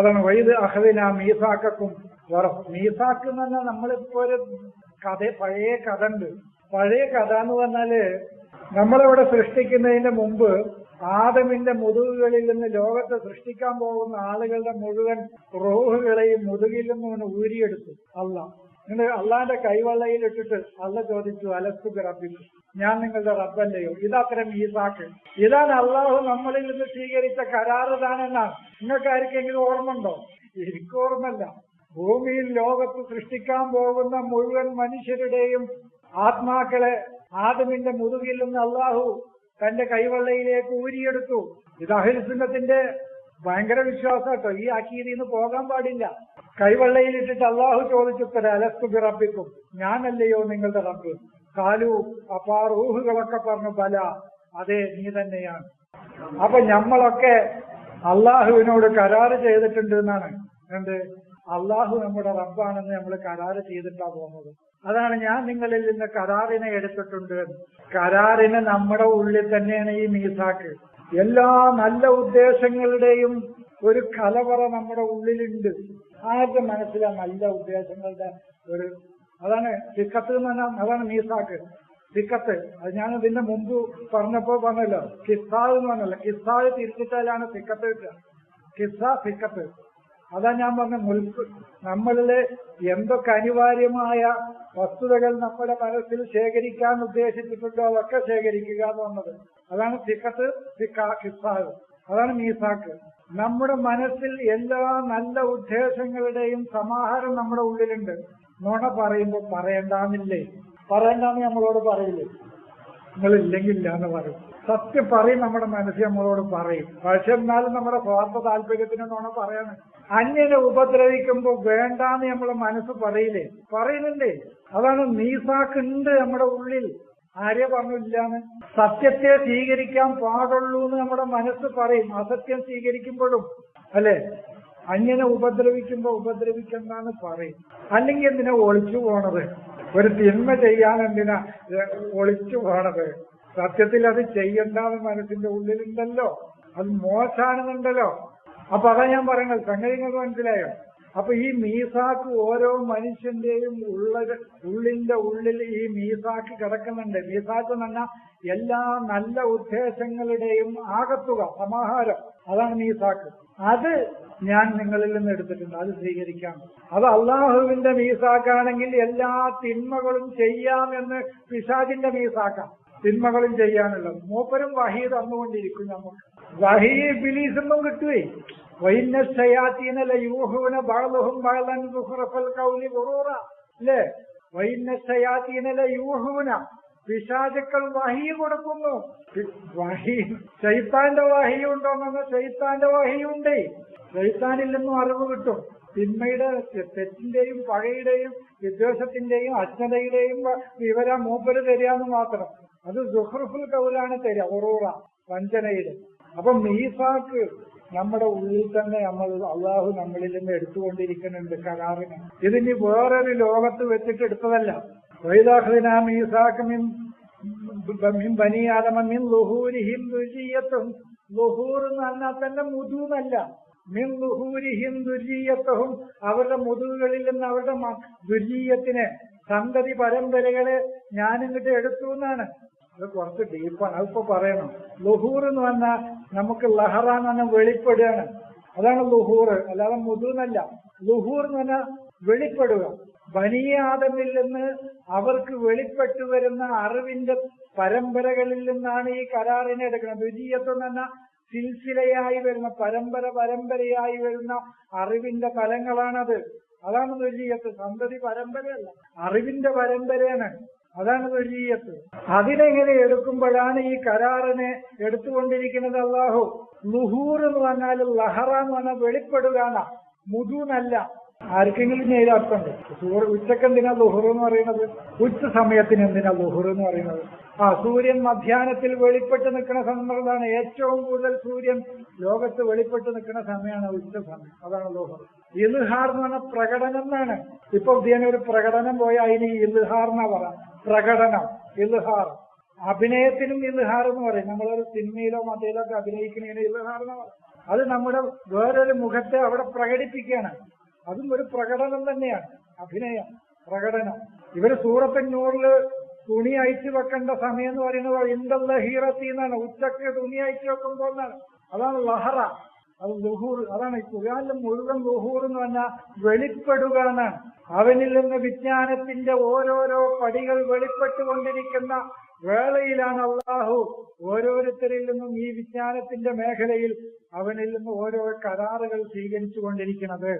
അതാണ് വൈദ് അഹദിന മീസാക്കും മീസാക്ക് എന്ന് പറഞ്ഞാൽ നമ്മളിപ്പോ ഒരു കഥ പഴയ കഥ ഉണ്ട് പഴയ കഥ എന്ന് പറഞ്ഞാൽ നമ്മളിവിടെ സൃഷ്ടിക്കുന്നതിന്റെ മുമ്പ് ആദമിന്റെ മുതുകുകളിൽ നിന്ന് ലോകത്തെ സൃഷ്ടിക്കാൻ പോകുന്ന ആളുകളുടെ മുഴുവൻ റോഹുകളെയും മുതുകിൽ നിന്ന് ഊരിയെടുത്തു. അല്ല എന്നിട്ട് അള്ളാന്റെ കൈവള്ളയിൽ ഇട്ടിട്ട് അല്ല ചോദിച്ചു അലസ്തു റബ്ബിക്കും ഞാൻ നിങ്ങളുടെ റബ്ബല്ലയോ. ഇതത്രയും ഈസാക്ക്. ഇതാണ് അള്ളാഹു നമ്മളിൽ നിന്ന് സ്വീകരിച്ച കരാറ് താനെന്നാണ് നിങ്ങൾക്ക് ആർക്കെങ്കിലും ഓർമ്മ ഉണ്ടോ എനിക്ക് ഓർമ്മല്ല ഭൂമിയിൽ ലോകത്ത് സൃഷ്ടിക്കാൻ പോകുന്ന മുഴുവൻ മനുഷ്യരുടെയും ആത്മാക്കളെ ആദമിന്റെ മുതുകിൽ നിന്ന് അള്ളാഹു തന്റെ കൈവള്ളയിലേക്ക് ഊരിയെടുത്തു. ഇത് അഹിൽസുന്നത്തിന്റെ ഭയങ്കര വിശ്വാസം കേട്ടോ. ഈ അക്കീതിൽ നിന്ന് പോകാൻ പാടില്ല. കൈവള്ളയിലിട്ടിട്ട് അള്ളാഹു ചോദിച്ചു അലസ്തു ബിറബിക്കും ഞാനല്ലയോ നിങ്ങളുടെ റബ്ബ്? കാലു അപ്പൊ റൂഹുകളൊക്കെ പറഞ്ഞു ബല അതെ നീ തന്നെയാണ്. അപ്പൊ നമ്മളൊക്കെ അള്ളാഹുവിനോട് കരാറ് ചെയ്തിട്ടുണ്ട് എന്നാണ്. എന്ത്? അള്ളാഹു നമ്മുടെ റബ്ബാണെന്ന് നമ്മൾ കരാറ് ചെയ്തിട്ടാ പോകുന്നത്. അതാണ് ഞാൻ നിങ്ങളിൽ നിന്ന് കരാറിനെ എടുത്തിട്ടുണ്ട്. കരാറിന് നമ്മുടെ ഉള്ളിൽ തന്നെയാണ് ഈ മീസാക്ക്. എല്ലാ നല്ല ഉദ്ദേശങ്ങളുടെയും ഒരു കലവറ നമ്മുടെ ഉള്ളിലുണ്ട്. ആരുടെ മനസ്സിലാ നല്ല ഉദ്ദേശങ്ങളുടെ ഒരു അതാണ് സിക്കത്ത് എന്ന് പറഞ്ഞാൽ അതാണ് മീസാക്ക്. സിക്കത്ത്. അത് ഞാൻ ഇതിന്റെ മുമ്പ് പറഞ്ഞപ്പോ പറഞ്ഞല്ലോ. കിസ്സാവ് എന്ന് പറഞ്ഞല്ലോ. കിസ്സാവ് തിരിച്ചിട്ടാലാണ് സിക്കത്ത് കിട്ടുക. കിസ്സ സിക്കത്ത്. അതാ ഞാൻ പറഞ്ഞ മുൽക്ക് നമ്മളിലെ എന്തൊക്കെ അനിവാര്യമായ വസ്തുതകൾ നമ്മുടെ മനസ്സിൽ ശേഖരിക്കാൻ ഉദ്ദേശിച്ചിട്ടുണ്ടോ അതൊക്കെ ശേഖരിക്കുക എന്ന് പറഞ്ഞത്. അതാണ് സിക്കത്ത് സിഖാഖിസാഹ് അതാണ് മീസാക്ക്. നമ്മുടെ മനസ്സിൽ എല്ലാ നല്ല ഉദ്ദേശങ്ങളുടെയും സമാഹാരം നമ്മുടെ ഉള്ളിലുണ്ട്. നുണ പറയുമ്പോൾ പറയണ്ടാന്നില്ലേ? പറയണ്ടാന്ന് നമ്മളോട് പറയില്ലേ? നിങ്ങളില്ലെങ്കില്ല എന്ന് പറയും. സത്യം പറയും നമ്മുടെ മനസ്സിൽ നമ്മളോട് പറയും. പക്ഷെ എന്നാലും നമ്മുടെ സ്വാർത്ഥ താല്പര്യത്തിന് നുണ പറയാണ്. അന്യനെ ഉപദ്രവിക്കുമ്പോൾ വേണ്ടാന്ന് നമ്മളെ മനസ്സ് പറയില്ലേ? പറയുന്നുണ്ടേ അതാണ് നീസാക്കുണ്ട് നമ്മുടെ ഉള്ളിൽ. ആര്യ പറഞ്ഞില്ലാന്ന് സത്യത്തെ സ്വീകരിക്കാൻ പാടുള്ളൂ എന്ന് നമ്മുടെ മനസ്സ് പറയും. അസത്യം സ്വീകരിക്കുമ്പോഴും അല്ലെ? അന്യനെ ഉപദ്രവിക്കുമ്പോ ഉപദ്രവിക്കണ്ടെന്ന് പറയും. അല്ലെങ്കിൽ എന്തിനാ ഒളിച്ചു പോണത്? ഒരു തിന്മ ചെയ്യാൻ എന്തിനാ ഒളിച്ചു പോണത്? സത്യത്തിൽ അത് ചെയ്യണ്ടെന്ന് മനസ്സിന്റെ ഉള്ളിലുണ്ടല്ലോ. അത് മോശാണെന്നുണ്ടല്ലോ. അപ്പൊ അതാ ഞാൻ പറയുന്നത്. സംഗതി നിങ്ങൾക്ക് മനസ്സിലായോ? അപ്പൊ ഈ മീസാക്ക് ഓരോ മനുഷ്യന്റെയും ഉള്ള ഉള്ളിന്റെ ഉള്ളിൽ ഈ മീസാക്ക് കിടക്കുന്നുണ്ട്. മീസാക്ക് എന്ന് പറഞ്ഞാൽ എല്ലാ നല്ല ഉദ്ദേശങ്ങളുടെയും ആകത്തുക സമാഹാരം. അതാണ് മീസാക്ക്. അത് ഞാൻ നിങ്ങളിൽ നിന്ന് എടുത്തിട്ടുണ്ട്. അത് സ്വീകരിക്കാം. അത് അള്ളാഹുവിന്റെ മീസാക്കാണെങ്കിൽ എല്ലാ തിന്മകളും ചെയ്യാമെന്ന് പിശാജിന്റെ മീസാക്കാം. തിന്മകളും ചെയ്യാനുള്ളത്. മൂപ്പരും വഹി തന്നുകൊണ്ടിരിക്കും നമുക്ക് വഹി ബിലീസൊന്നും കിട്ടുവേ. വൈന്നശയാത്തീനല യൂഹുവിന ബാളുഹും ബാളൻ സുഹറഫൽ കൗലി ഗുറൂറ. അല്ലേ? വൈന്നശയാത്തീനല യൂഹുവിന പിശാചുക്കൾ വഹി കൊടുക്കുന്നു. വഹി ചൈത്താന്റെ വഹിയുണ്ടോന്ന് ചൈത്താന്റെ വഹിയുണ്ടേ ചൈത്താനിൽ നിന്നും അറിവ് കിട്ടും. തിന്മയുടെ തെറ്റിന്റെയും പഴയുടെയും വിദ്വേഷത്തിന്റെയും അജ്ഞതയുടെയും വിവരം മൂപ്പര് തരികയെന്ന് മാത്രം. അത് സുഹൃഫുൽ കൗലാണ് തരിക ഒറൂറ വഞ്ചനയിൽ അപ്പൊ മീസാക്ക് നമ്മുടെ ഉള്ളിൽ തന്നെ നമ്മൾ അള്ളാഹു നമ്മളിൽ നിന്ന് എടുത്തുകൊണ്ടിരിക്കുന്നുണ്ട് കരാറിന്. ഇതിനി വേറൊരു ലോകത്ത് വെച്ചിട്ട് എടുത്തതല്ല. പറഞ്ഞാൽ തന്നെ മിൻ ലുഹൂരിഹിം ദുരിയത്തവും അവരുടെ മുതുകളിൽ നിന്ന് അവരുടെ ദുരീയത്തിനെ സന്തതി പരമ്പരകളെ ഞാനിങ്ങോട്ട് എടുത്തു എന്നാണ്. അത് കുറച്ച് ഡീപ്പാണ് അതിപ്പോ പറയണം. ലുഹൂർ എന്ന് പറഞ്ഞാൽ നമുക്ക് ലഹറ എന്ന് പറഞ്ഞാൽ വെളിപ്പെടുകയാണ്. അതാണ് ലുഹൂർ. അല്ലാതെ മുതുന്നല്ല. ലുഹൂർ എന്ന് പറഞ്ഞാൽ വെളിപ്പെടുക. ബനിയാദമിൽ നിന്ന് അവർക്ക് വെളിപ്പെട്ടു വരുന്ന അറിവിന്റെ പരമ്പരകളിൽ നിന്നാണ് ഈ കരാറിനെ എടുക്കുന്നത്. ദ്വിതീയത്വം എന്ന് പറഞ്ഞാൽ സിൽസിലയായി വരുന്ന പരമ്പര പരമ്പരയായി വരുന്ന അറിവിന്റെ ഫലങ്ങളാണത് അതാണ് ദ്വിതീയത്ത് സന്തതി പരമ്പരയല്ല. അറിവിന്റെ പരമ്പരയാണ്. അതാണ് ദ്വിതീയത്ത് അതിനെങ്ങനെ എടുക്കുമ്പോഴാണ് ഈ കരാറിനെ എടുത്തുകൊണ്ടിരിക്കുന്നത് അള്ളാഹു? ലുഹൂർ എന്ന് പറഞ്ഞാൽ ലഹറ എന്ന് പറഞ്ഞാൽ വെളിപ്പെടുക മുതൂന്നല്ല ആർക്കെങ്കിലും ഞാൻ അർത്ഥമുണ്ട്. സൂര്യ ഉച്ചയ്ക്ക് എന്തിനാ ലുഹുർ എന്ന് പറയുന്നത്? ഉച്ച സമയത്തിന് എന്തിനാ ലുഹുർ എന്ന് പറയുന്നത്? ആ സൂര്യൻ മധ്യാഹ്നത്തിൽ വെളിപ്പെട്ട് നിൽക്കുന്ന സന്ദർഭമാണ് ഏറ്റവും കൂടുതൽ സൂര്യൻ ലോകത്ത് വെളിപ്പെട്ട് നിൽക്കുന്ന സമയമാണ് ഉച്ച സമയം അതാണ് ലോഹം ഇൽഹാർ എന്ന് പ്രകടനം എന്നാണ്. ഇപ്പൊ ഇതിനെ ഒരു പ്രകടനം പോയാൽ അതിന് ഇൽഹാർ എന്നാ പറയാം? പ്രകടനം ഇൽഹാർ. അഭിനയത്തിനും ഇൽഹാർ എന്ന് പറയും. നമ്മളൊരു സിനിമയിലോ മതയിലോ ഒക്കെ അഭിനയിക്കുന്നതിന് ഇൽഹാർ എന്ന് പറയും? അത് നമ്മുടെ വേറൊരു മുഖത്തെ അവിടെ പ്രകടിപ്പിക്കുകയാണ്. അതും ഒരു പ്രകടനം തന്നെയാണ്. അഭിനയം പ്രകടനം. ഇവർ സൂറത്തഞ്ഞൂറിൽ തുണി അയച്ചു വെക്കേണ്ട സമയം എന്ന് പറയുന്നത് ഇന്ദല്ല ഹീറത്തി എന്നാണ്. ഉച്ചയ്ക്ക് തുണി അയച്ചു വെക്കുമ്പോൾ എന്നാണ് അതാണ് ലഹറ. അത് ലുഹൂർ അതാണ് ഈ ഖുർആനിലെ മുഴുവൻ ലുഹൂർ എന്ന് പറഞ്ഞാൽ വെളിപ്പെടുക എന്നാണ്. അവനിൽ നിന്ന് വിജ്ഞാനത്തിന്റെ ഓരോരോ പടികൾ വെളിപ്പെട്ടുകൊണ്ടിരിക്കുന്ന വേളയിലാണ് അള്ളാഹു ഓരോരുത്തരിൽ നിന്നും ഈ വിജ്ഞാനത്തിന്റെ മേഖലയിൽ അവനിൽ നിന്ന് ഓരോ കരാറുകൾ സ്വീകരിച്ചു കൊണ്ടിരിക്കുന്നത്